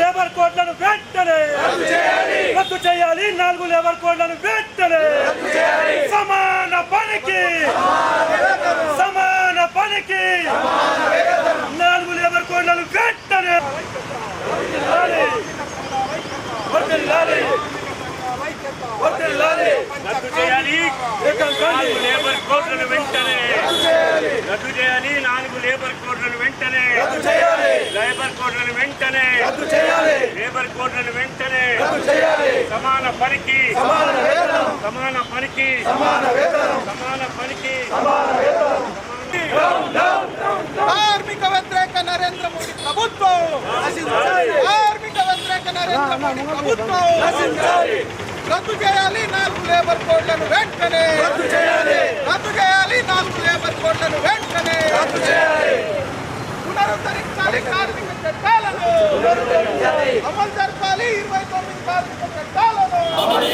Labour కోడ్లను వెంటనే రద్దు చేయాలి. నాలుగు లేబర్ కోడ్లను వెంటనే సమాన పనికి సమాన పనికి నాలుగు లేబర్ కోడ్లను వెంటనే. రద్దు చేయాలి. నాలుగు లేబర్ కోడ్లను వెంటనే రద్దు చేయాలి. నాలుగు లేబర్ కోడ్లను వెంటనే లేబర్ కోడ్లను వెంటనే రద్దు చేయాలి. లేబర్ కోడ్లను వెంటనే రద్దు చేయాలి. సమాన పనికి సమాన వేతనం. సమాన పనికి సమాన వేతనం. సమాన పనికి కార్మిక వ్యతిరేక నరేంద్ర మోడీ ప్రభుత్వం. కార్మిక వ్యతిరేక నరేంద్ర మోడీ ప్రభుత్వం. రద్దు చేయాలి నాలుగు లేబర్ కోడ్లను వెంటనే. రద్దు చేయాలి. రద్దు చేయాలి నాలుగు లేబర్ కోడ్లను వెంటనే. రద్దు చేయాలి. పునరుద్ధరించాలి అమలు జరపాలి. ఇరవై తొమ్మిది కార్మిక చట్టాలను అమలు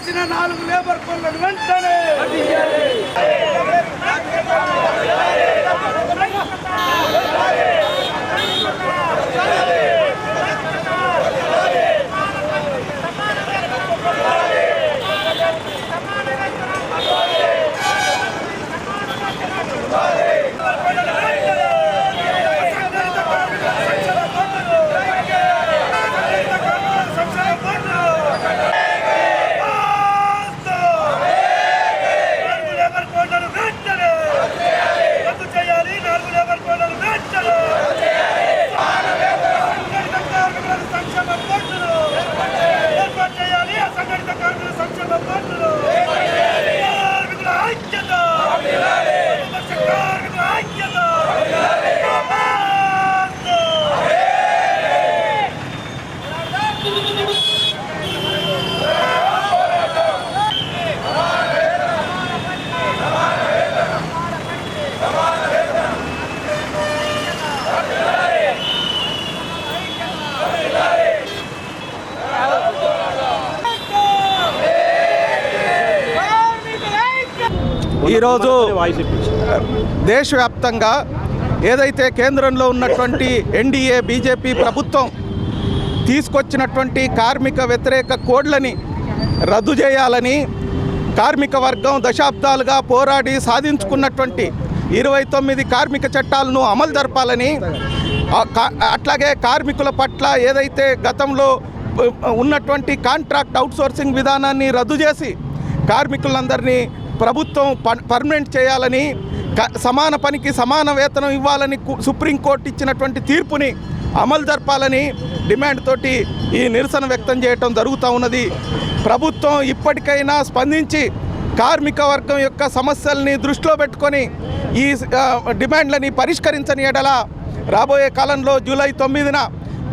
చేసిన నాలుగు లేబర్ కోడ్లను వెంటనే నాలుగు లేబర్ కోడ్లను వెంటనే రద్దు చేయాలి నాలుగు లేబర్ కోడ్లను వెంటనే అసంఘటిత కార్మికులకు సంక్షేమ బోర్డులు ఏర్పాటు చేయాలి అసంఘటిత కార్మికుల సంక్షేమ బోర్డులు కార్మికుల ఐక్యత ప్రతిపక్ష కార్మికుల ఐక్యత అమలు! ఈరోజు దేశవ్యాప్తంగా ఏదైతే కేంద్రంలో ఉన్నటువంటి ఎన్డీఏ బీజేపీ ప్రభుత్వం తీసుకొచ్చినటువంటి కార్మిక వ్యతిరేక కోడ్లని రద్దు చేయాలని కార్మిక వర్గం దశాబ్దాలుగా పోరాడి సాధించుకున్నటువంటి ఇరవై తొమ్మిది కార్మిక చట్టాలను అమలు జరపాలని అట్లాగే కార్మికుల పట్ల ఏదైతే గతంలో ఉన్నటువంటి కాంట్రాక్ట్ అవుట్సోర్సింగ్ విధానాన్ని రద్దు చేసి కార్మికులందరినీ ప్రభుత్వం పర్మనెంట్ చేయాలని క- సమాన పనికి సమాన వేతనం ఇవ్వాలని కు- సుప్రీంకోర్టు ఇచ్చినటువంటి తీర్పుని అమలు జరపాలని డిమాండ్ తోటి ఈ నిరసన వ్యక్తం చేయటం జరుగుతూ ఉన్నది. ప్రభుత్వం ఇప్పటికైనా స్పందించి కార్మిక వర్గం యొక్క సమస్యల్ని దృష్టిలో పెట్టుకొని ఈ డిమాండ్లని పరిష్కరించని ఎడల రాబోయే కాలంలో జూలై తొమ్మిదిన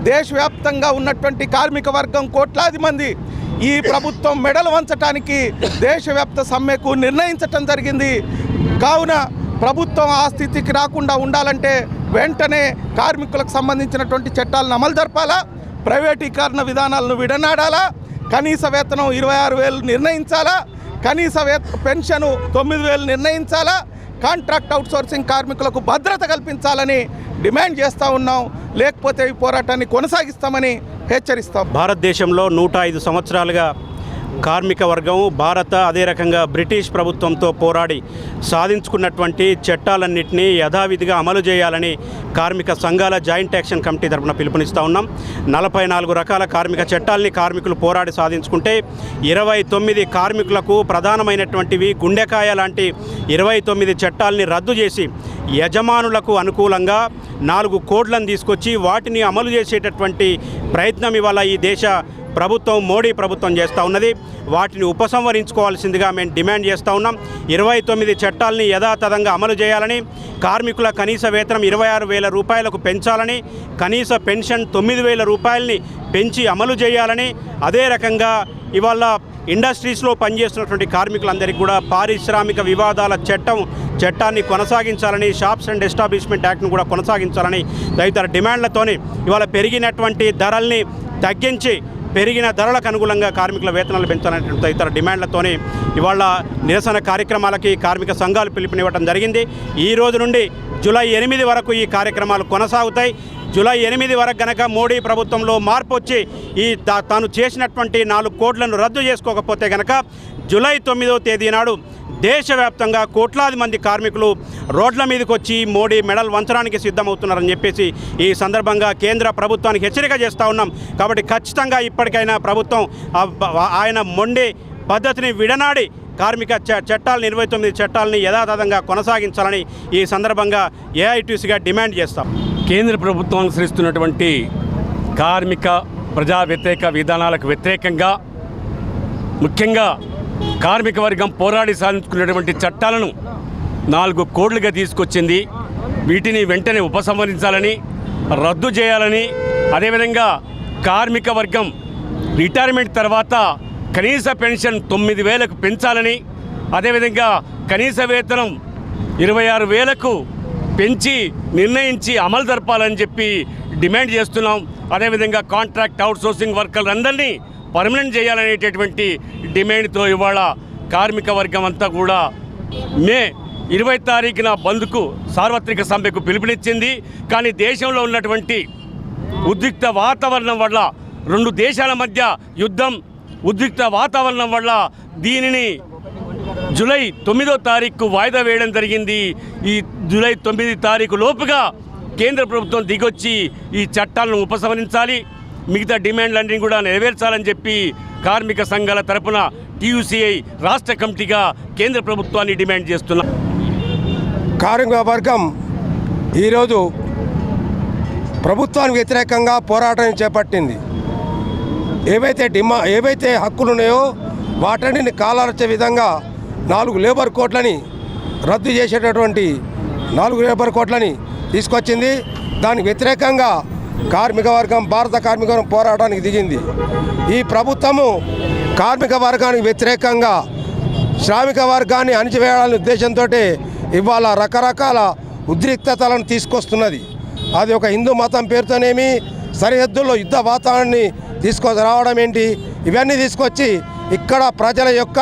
దేశవ్యాప్తంగా ఉన్నటువంటి కార్మిక వర్గం కోట్లాది మంది ఈ ప్రభుత్వం మెడలు వంచటానికి దేశవ్యాప్త సమ్మెకు నిర్ణయించటం జరిగింది. కావున ప్రభుత్వం ఆ స్థితికి రాకుండా ఉండాలంటే వెంటనే కార్మికులకు సంబంధించినటువంటి చట్టాలను అమలు జరపాలా? ప్రైవేటీకరణ విధానాలను విడనాడాలా? కనీస వేతనం ఇరవై ఆరు వేలు నిర్ణయించాలా? కనీస వేత పెన్షను తొమ్మిది వేలు నిర్ణయించాలా? కాంట్రాక్ట్ అవుట్సోర్సింగ్ కార్మికులకు భద్రత కల్పించాలని డిమాండ్ చేస్తూ ఉన్నాం. లేకపోతే ఈ పోరాటాన్ని కొనసాగిస్తామని హెచ్చరిస్తాం. భారతదేశంలో నూట ఐదు సంవత్సరాలుగా కార్మిక వర్గం భారత అదే రకంగా బ్రిటిష్ ప్రభుత్వంతో పోరాడి సాధించుకున్నటువంటి చట్టాలన్నింటినీ యథావిధిగా అమలు చేయాలని కార్మిక సంఘాల జాయింట్ యాక్షన్ కమిటీ తరపున పిలుపునిస్తూ ఉన్నాం. నలభై నాలుగు రకాల కార్మిక చట్టాలని కార్మికులు పోరాడి సాధించుకుంటే ఇరవై తొమ్మిది కార్మికులకు ప్రధానమైనటువంటివి గుండెకాయ లాంటి ఇరవై తొమ్మిది చట్టాలని రద్దు చేసి యజమానులకు అనుకూలంగా నాలుగు కోడ్లను తీసుకొచ్చి వాటిని అమలు చేసేటటువంటి ప్రయత్నం ఇవాళ ఈ దేశ ప్రభుత్వం మోడీ ప్రభుత్వం చేస్తూ ఉన్నది. వాటిని ఉపసంహరించుకోవాల్సిందిగా మేము డిమాండ్ చేస్తూ ఉన్నాం. ఇరవై తొమ్మిది చట్టాలని యథాతథంగా అమలు చేయాలని కార్మికుల కనీస వేతనం ఇరవై ఆరు వేల రూపాయలకు పెంచాలని కనీస పెన్షన్ తొమ్మిది వేల రూపాయలని పెంచి అమలు చేయాలని అదే రకంగా ఇవాళ ఇండస్ట్రీస్లో పనిచేస్తున్నటువంటి కార్మికులందరికీ కూడా పారిశ్రామిక వివాదాల చట్టం చట్టాన్ని కొనసాగించాలని షాప్స్ అండ్ ఎస్టాబ్లిష్మెంట్ యాక్ట్ను కూడా కొనసాగించాలని తదితర డిమాండ్లతోని ఇవాళ పెరిగినటువంటి ధరల్ని తగ్గించి పెరిగిన ధరలకు అనుగుణంగా కార్మికుల వేతనాలు పెంచాలనే తదితర డిమాండ్లతోని ఇవాళ నిరసన కార్యక్రమాలకి కార్మిక సంఘాలు పిలుపునివ్వడం జరిగింది. ఈ రోజు నుండి జూలై ఎనిమిది వరకు ఈ కార్యక్రమాలు కొనసాగుతాయి. జూలై ఎనిమిది వరకు గనక మోడీ ప్రభుత్వంలో మార్పు వచ్చి ఈ తా- తాను చేసినటువంటి నాలుగు కోట్లను రద్దు చేసుకోకపోతే గనక జూలై తొమ్మిదవ తేదీ నాడు దేశవ్యాప్తంగా కోట్లాది మంది కార్మికులు రోడ్ల మీదకి వచ్చి మోడీ మెడల్ వంచడానికి సిద్ధమవుతున్నారని చెప్పేసి ఈ సందర్భంగా కేంద్ర ప్రభుత్వానికి హెచ్చరిక చేస్తూ ఉన్నాం. కాబట్టి ఖచ్చితంగా ఇప్పటికైనా ప్రభుత్వం ఆయన మొండి పద్ధతిని విడనాడి కార్మిక చ- చట్టాలను ఇరవై తొమ్మిది చట్టాలని యథాతథంగా కొనసాగించాలని ఈ సందర్భంగా ఏఐటీసీగా డిమాండ్ చేస్తాం. కేంద్ర ప్రభుత్వం అనుసరిస్తున్నటువంటి కార్మిక ప్రజా వ్యతిరేక విధానాలకు వ్యతిరేకంగా ముఖ్యంగా కార్మిక వర్గం పోరాడి సాధించుకున్నటువంటి చట్టాలను నాలుగు కోడ్లుగా తీసుకొచ్చింది. వీటిని వెంటనే ఉపసంహరించాలని రద్దు చేయాలని అదేవిధంగా కార్మిక వర్గం రిటైర్మెంట్ తర్వాత కనీస పెన్షన్ తొమ్మిది వేలకు పెంచాలని అదేవిధంగా కనీస వేతనం ఇరవై ఆరు వేలకు పెంచి నిర్ణయించి అమలు జరపాలని చెప్పి డిమాండ్ చేస్తున్నాం. అదేవిధంగా కాంట్రాక్ట్ అవుట్సోర్సింగ్ వర్కర్లందరినీ పర్మనెంట్ చేయాలనేటటువంటి డిమాండ్తో ఇవాళ కార్మిక వర్గం అంతా కూడా మే ఇరవై తారీఖున బంద్కు సార్వత్రిక సమ్మెకు పిలుపునిచ్చింది. కానీ దేశంలో ఉన్నటువంటి ఉద్రిక్త వాతావరణం వల్ల రెండు దేశాల మధ్య యుద్ధం ఉద్రిక్త వాతావరణం వల్ల దీనిని జూలై తొమ్మిదో తారీఖు వాయిదా వేయడం జరిగింది. ఈ జూలై తొమ్మిది తారీఖు లోపుగా కేంద్ర ప్రభుత్వం దిగొచ్చి ఈ చట్టాలను ఉపసంహరించాలి. మిగతా డిమాండ్లన్నీ కూడా నెరవేర్చాలని చెప్పి కార్మిక సంఘాల తరపున టీయూసీఐ రాష్ట్ర కమిటీగా కేంద్ర ప్రభుత్వాన్ని డిమాండ్ చేస్తున్నాం కార్మిక వర్గం ఈరోజు ప్రభుత్వానికి వ్యతిరేకంగా పోరాటం చేపట్టింది. ఏవైతే డిమా ఏవైతే హక్కులు ఉన్నాయో వాటన్నిటిని కాలార్చే విధంగా నాలుగు లేబర్ కోట్లని రద్దు చేసేటటువంటి నాలుగు లేబర్ కోట్లని తీసుకొచ్చింది. దానికి వ్యతిరేకంగా కార్మిక వర్గం భారత కార్మిక వర్గం పోరాటానికి దిగింది. ఈ ప్రభుత్వము కార్మిక వర్గానికి వ్యతిరేకంగా శ్రామిక వర్గాన్ని అణిచివేయాలనే ఉద్దేశంతో ఇవాళ రకరకాల ఉద్రిక్తతలను తీసుకొస్తున్నది. అది ఒక హిందూ మతం పేరుతోనేమి సరిహద్దుల్లో యుద్ధ వాతావరణాన్ని తీసుకొని రావడం ఏంటి? ఇవన్నీ తీసుకొచ్చి ఇక్కడ ప్రజల యొక్క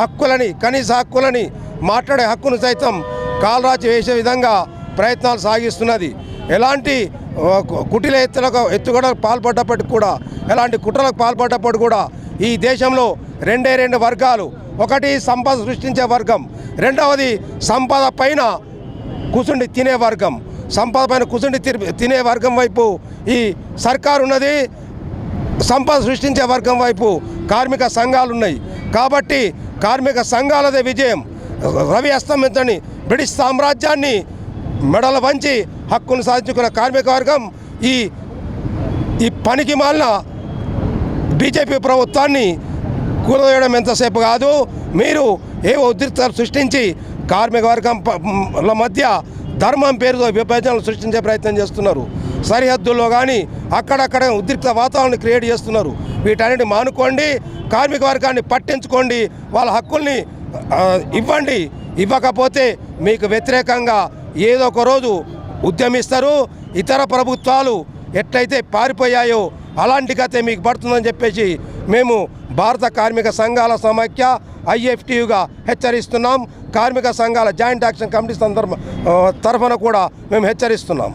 హక్కులని కనీస హక్కులని మాట్లాడే హక్కును సైతం కాలరాచి వేసే విధంగా ప్రయత్నాలు సాగిస్తున్నది. ఎలాంటి కు- కుటిల ఎత్తులకు ఎత్తుగడలకు పాల్పడ్డప్పటికి కూడా ఎలాంటి కుట్రలకు పాల్పడ్డప్పుడు కూడా ఈ దేశంలో రెండే రెండు వర్గాలు. ఒకటి సంపద సృష్టించే వర్గం రెండవది సంపద పైన కూసుండి తినే వర్గం. సంపద పైన కూసుండి తినే వర్గం వైపు ఈ సర్కారు ఉన్నది సంపద సృష్టించే వర్గం వైపు కార్మిక సంఘాలు ఉన్నాయి కాబట్టి కార్మిక సంఘాలదే విజయం. రవి అస్తమించని బ్రిటిష్ సామ్రాజ్యాన్ని మెడల వంచి హక్కును సాధించుకున్న కార్మిక వర్గం ఈ ఈ పనికి మాలిన బీజేపీ ప్రభుత్వాన్ని కూలవేయడం ఎంతసేపు కాదు. మీరు ఏ ఉద్రిక్తలు సృష్టించి కార్మిక వర్గం ల మధ్య ధర్మం పేరుతో విభజనలు సృష్టించే ప్రయత్నం చేస్తున్నారు. సరిహద్దుల్లో కానీ అక్కడక్కడ ఉద్రిక్త వాతావరణం క్రియేట్ చేస్తున్నారు. వీటన్నిటి మానుకోండి కార్మిక వర్గాన్ని పట్టించుకోండి వాళ్ళ హక్కుల్ని ఇవ్వండి. ఇవ్వకపోతే మీకు వ్యతిరేకంగా ఏదో ఒక రోజు ఉద్యమిస్తారు. ఇతర ప్రభుత్వాలు ఎట్లయితే పారిపోయాయో అలాంటి కథే మీకు పడుతుందని చెప్పేసి మేము భారత కార్మిక సంఘాల సమాఖ్య ఐఎఫ్టీయుగా హెచ్చరిస్తున్నాం. కార్మిక సంఘాల జాయింట్ యాక్షన్ కమిటీ సందర్భ తరఫున కూడా మేము హెచ్చరిస్తున్నాం.